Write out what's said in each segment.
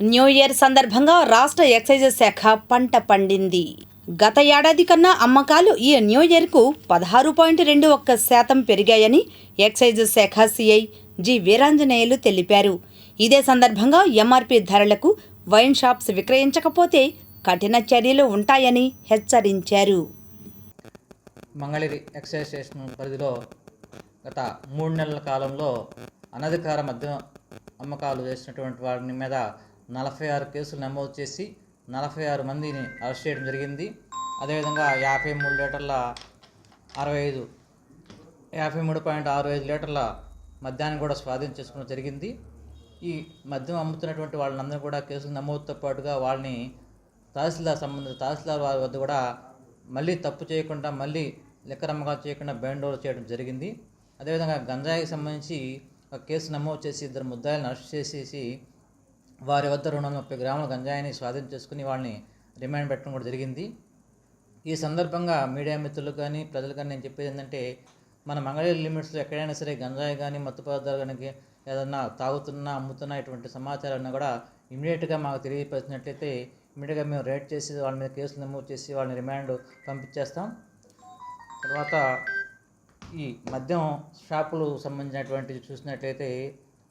New year సందర్భంగా రాష్ట్ర excise శాఖ పంట పండింది. గత ఏడాది కన్నా అమ్మకాలు ఈ న్యూ ఇయర్కు పదహారు పాయింట్ రెండు ఒక్క శాతం పెరిగాయని ఎక్సైజ్ శాఖ సిఐ జి వీరాంజనేయులు తెలిపారు. ఇదే సందర్భంగా ఎంఆర్పి ధరలకు వైన్ షాప్స్ విక్రయించకపోతే కఠిన చర్యలు ఉంటాయని హెచ్చరించారు. మంగళగిరి ఎక్సైజ్ స్టేషన్ పరిధిలో గత మూడు నెలల కాలంలో అనధికార మద్యం అమ్మకాలు చేసినటువంటి వారి మీద నలభై ఆరు కేసులు నమోదు చేసి నలభై ఆరు మందిని అరెస్ట్ చేయడం జరిగింది. అదేవిధంగా యాభై మూడు లీటర్ల అరవై ఐదు యాభై మూడు పాయింట్ ఆరు ఐదు లీటర్ల మద్యాన్ని కూడా స్వాధీనం చేసుకోవడం జరిగింది. ఈ మద్యం అమ్ముతున్నటువంటి వాళ్ళందరూ కూడా కేసులు నమోదుతో పాటుగా వాళ్ళని తహసీల్దార్ సంబంధిత తహసీల్దార్ వారి వద్ద కూడా మళ్ళీ తప్పు చేయకుండా మళ్ళీ లెక్కరమ్మగా చేయకుండా బ్యాండ్ ఓవర్ చేయడం జరిగింది. అదేవిధంగా గంజాయికి సంబంధించి ఒక కేసు నమోదు చేసి ఇద్దరు ముద్దాయిలను అరెస్ట్ చేసేసి వారి వద్ద రెండు వందల ముప్పై గ్రాముల గంజాయిని స్వాధీనం చేసుకుని వాళ్ళని రిమాండ్ పెట్టడం కూడా జరిగింది. ఈ సందర్భంగా మీడియా మిత్రులకు కానీ ప్రజలు కానీ నేను చెప్పేది ఏంటంటే మన మంగళగిరి లిమిట్స్లో ఎక్కడైనా సరే గంజాయి కానీ మత్తు పదార్థాలు కానీ ఏదన్నా తాగుతున్నా అమ్ముతున్నా ఇటువంటి సమాచారాన్ని కూడా ఇమీడియట్గా మాకు తెలియపరిచినట్లయితే ఇమీడియట్గా మేము రేట్ చేసి వాళ్ళ మీద కేసులు నమోదు చేసి వాళ్ళని రిమాండ్ పంపించేస్తాం. తర్వాత ఈ మద్యం షాపులు సంబంధించినటువంటి చూసినట్లయితే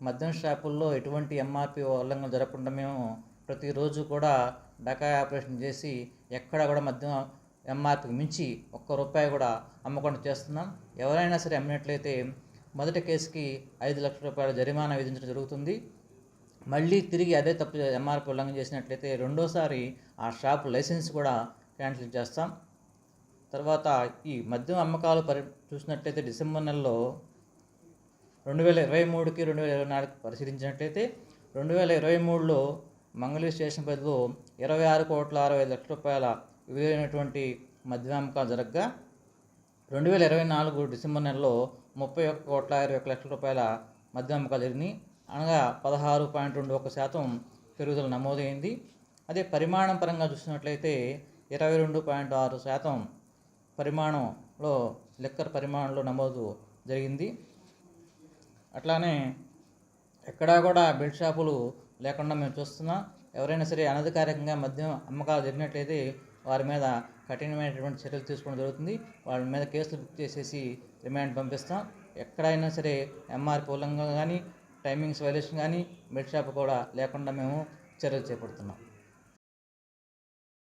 మద్యం షాపుల్లో ఎటువంటి ఎంఆర్పి ఉల్లంఘన జరగకుండా మేము ప్రతిరోజు కూడా బకాయి ఆపరేషన్ చేసి ఎక్కడ కూడా మద్యం ఎంఆర్పికి మించి ఒక్క రూపాయి కూడా అమ్మకుండా చేస్తున్నాం. ఎవరైనా సరే అమ్మినట్లయితే మొదటి కేసుకి ఐదు లక్షల రూపాయల జరిమానా విధించడం జరుగుతుంది. మళ్ళీ తిరిగి అదే తప్పు ఎంఆర్పి ఉల్లంఘన చేసినట్లయితే రెండోసారి ఆ షాప్ లైసెన్స్ కూడా క్యాన్సిల్ చేస్తాం. తర్వాత ఈ మద్యం అమ్మకాలు పరి చూసినట్లయితే డిసెంబర్ నెలలో రెండు వేల ఇరవై మూడుకి రెండు వేల ఇరవై నాలుగు పరిశీలించినట్లయితే రెండు వేల ఇరవై మూడులో మంగళూరు స్టేషన్ పరిధిలో ఇరవై ఆరు కోట్ల అరవై ఐదు లక్షల రూపాయల విలువైనటువంటి మద్యం జరగగా రెండు వేల ఇరవై నాలుగు డిసెంబర్ నెలలో ముప్పై ఒక్క కోట్ల ఇరవై ఒక లక్షల రూపాయల మద్యం జరిగినాయి. అనగా పదహారు పాయింట్ రెండు ఒక శాతం పెరుగుదల నమోదైంది. అదే పరిమాణం పరంగా చూసినట్లయితే ఇరవై రెండు పాయింట్ ఆరు శాతం పరిమాణంలో లిక్కర్ పరిమాణంలో నమోదు జరిగింది. అట్లానే ఎక్కడా కూడా బెడ్ షాపులు లేకుండా మేము చూస్తున్నాం. ఎవరైనా సరే అనధికారికంగా మద్యం అమ్మకాలు జరిగినట్లయితే వారి మీద కఠినమైనటువంటి చర్యలు తీసుకోవడం జరుగుతుంది. వాళ్ళ మీద కేసులు బుక్ చేసేసి రిమాండ్ పంపిస్తాం. ఎక్కడైనా సరే ఎంఆర్పి ఉల్లంఘన కానీ టైమింగ్స్ వైలేషన్ కానీ బెడ్ షాప్ కూడా లేకుండా మేము చర్యలు చేపడుతున్నాం.